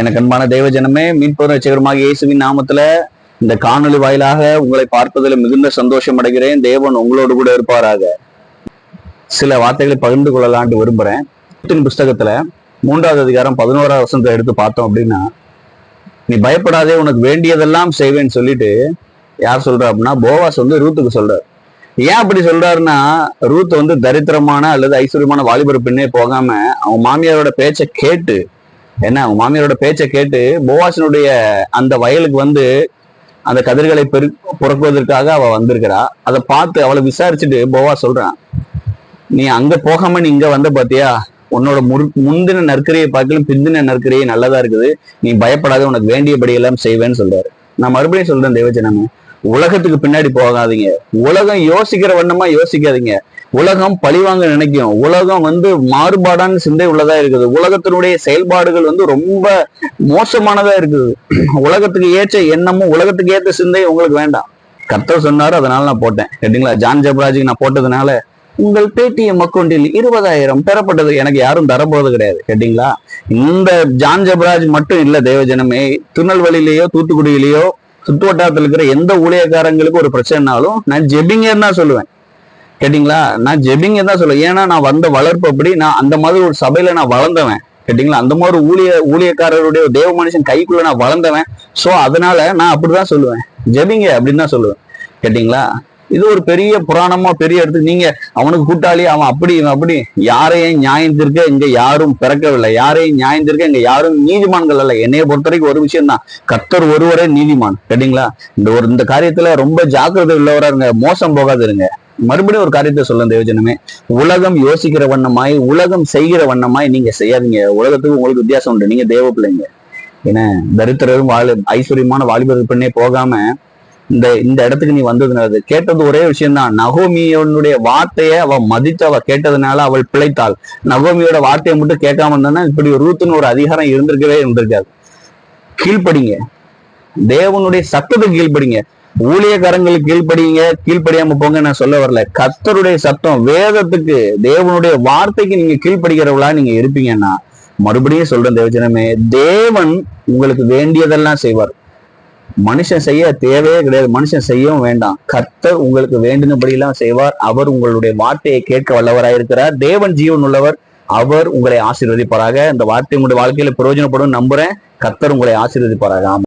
எனக்கு அன்பான தெய்வ ஜனமே மீட்பு ரட்சகரமாக இயேசுவின் நாமத்துல இந்த காணொளி வாயிலாக உங்களை பார்ப்பதில் மிகுந்த சந்தோஷம் அடைகிறேன். தேவன் உங்களோடு கூட இருப்பாராக. சில வார்த்தைகளை பகிர்ந்து கொள்ளலான்ட்டு விரும்புறேன். புஸ்தகத்துல மூன்றாவது அதிகாரம் பதினோராவது வசனத்தை எடுத்து பார்த்தோம் அப்படின்னா நீ பயப்படாதே உனக்கு வேண்டியதெல்லாம் செய்வேன்னு சொல்லிட்டு யார் சொல்ற அப்படின்னா போவாஸ் வந்து ரூத்துக்கு சொல்றாரு. ஏன் அப்படி சொல்றாருன்னா ரூத் வந்து தரித்திரமான அல்லது ஐஸ்வர்யமான வாலிபர் பின்னே போகாம அவன் மாமியாரோட பேச்சை கேட்டு என்ன அவங்க மாமியாரோட பேச்சை கேட்டு போவாசனுடைய அந்த வயலுக்கு வந்து அந்த கதிர்களை பெரு புறக்குவதற்காக அவ வந்திருக்கிறா. அதை பார்த்து அவளை விசாரிச்சுட்டு போவா சொல்றான் நீ அங்க போகாம நீ இங்க வந்த பாத்தியா? உன்னோட முன் முந்தின நற்கரையை பார்க்கலும் பிந்தின நற்கரையை நல்லதா இருக்குது. நீ பயப்படாத உனக்கு வேண்டியபடி எல்லாம் செய்வேன்னு சொல்றாரு. நான் மறுபடியும் சொல்றேன் தேவஜனமே உலகத்துக்கு பின்னாடி போகாதீங்க. உலகம் யோசிக்கிற வண்ணமா யோசிக்காதீங்க. உலகம் பழிவாங்க நினைக்கும். உலகம் வந்து மாறுபாடான சிந்தை உள்ளதா இருக்குது. உலகத்தினுடைய செயல்பாடுகள் வந்து ரொம்ப மோசமானதா இருக்குது. உலகத்துக்கு ஏற்ற எண்ணமும் உலகத்துக்கு ஏற்ற சிந்தை உங்களுக்கு வேண்டாம். கர்த்தர் சொன்னாரு அதனால நான் போட்டேன். கேட்டீங்களா? ஜான் ஜெபராஜுக்கு நான் போட்டதுனால உங்கள் பேடிஎம் அக்கௌண்டில் இருபதாயிரம் பெறப்பட்டது எனக்கு யாரும் தரப்போறது கிடையாது. கேட்டீங்களா? இந்த ஜான் ஜப்ராஜ் மட்டும் இல்ல தேவஜனமே. திருநெல்வேலியிலேயோ தூத்துக்குடியிலேயோ சுற்று வட்டாரத்தில் இருக்கிற எந்த ஊழியக்காரங்களுக்கு ஒரு பிரச்சனைனாலும் நான் ஜெபிங்கன்னு தான் சொல்லுவேன். கேட்டிங்களா? நான் ஜெபிங்க தான் சொல்லுவேன். ஏன்னா நான் வந்த வளர்ப்பு அப்படி நான் அந்த மாதிரி ஒரு சபையில நான் வளர்ந்தவன். கேட்டிங்களா? அந்த மாதிரி ஊழிய ஊழியக்காரருடைய தேவ மனுஷன் கைக்குள்ள நான் வளர்ந்தவன். ஸோ அதனால நான் அப்படிதான் சொல்லுவேன். ஜெபிங்க அப்படின்னு தான் சொல்லுவேன். கேட்டிங்களா? இது ஒரு பெரிய புராணமா பெரிய இடத்துக்கு நீங்க அவனுக்கு கூட்டாளி அவன் அப்படி இவன் அப்படி. யாரையும் நியாயம் தீர்க்க இங்க யாரும் பிறக்கவில்லை. யாரையும் நியாயம் தீர்க்க இங்க யாரும் நீதிமான்கள் அல்ல. என்னைய பொறுத்த வரைக்கும் ஒரு விஷயம் தான். கர்த்தர் ஒருவரே நீதிமான். கேட்டிங்களா? இந்த ஒரு இந்த காரியத்துல ரொம்ப ஜாக்கிரதை உள்ளவரா இருங்க. மோசம் போகாதிருங்க. மறுபடியும் ஒரு காரியத்தை சொல்ல தேவஜனமே. உலகம் யோசிக்கிற வண்ணமாய் உலகம் செய்கிற வண்ணமாய் நீங்க செய்யாதீங்க. உலகத்துக்கு உங்களுக்கு வித்தியாசம் உண்டு. நீங்க தேவ பிள்ளைங்க. ஏன்னா தரித்திரரும் வாழ ஐஸ்வர்யமான வாலிபர் பெண்ணே போகாம இந்த இந்த இடத்துக்கு நீ வந்ததுனால கேட்டது ஒரே விஷயம்தான். நகோமியோனுடைய வார்த்தையை அவ மதித்து அவ கேட்டதுனால அவள் பிழைத்தாள். நகோமியோட வார்த்தையை மட்டும் கேட்காம இருந்தா இப்படி ஒரு ரூத்துன்னு ஒரு அதிகாரம் இருந்திருக்கவே இருந்திருக்காது. கீழ்ப்படிங்க. தேவனுடைய சத்தத்துக்கு கீழ்படிங்க ஊழியக்காரங்களுக்கு கீழ்படியுங்க கீழ்படியாம போங்க நான் சொல்ல வரல. கத்தருடைய சத்தம் வேதத்துக்கு தேவனுடைய வார்த்தைக்கு நீங்க கீழ்ப்படிக்கிறவளா நீங்க இருப்பீங்கன்னா மறுபடியும் சொல்றேன் தேவஜனமே தேவன் உங்களுக்கு வேண்டியதெல்லாம் செய்வார். மனுஷன் செய்ய தேவையே கிடையாது மனுஷன் செய்யவும் வேண்டாம். கர்த்தர் உங்களுக்கு வேண்டினபடியெல்லாம் செய்வார். அவர் உங்களுடைய வார்த்தையை கேட்க வல்லவராயிருக்கிறார் தேவன் ஜீவன் உள்ளவர். அவர் உங்களை ஆசீர்வதிப்பாராக. இந்த வார்த்தை உங்களுடைய வாழ்க்கையில பிரயோஜனப்படும் நம்புறேன். கர்த்தர் உங்களை ஆசீர்வதிப்பாராக.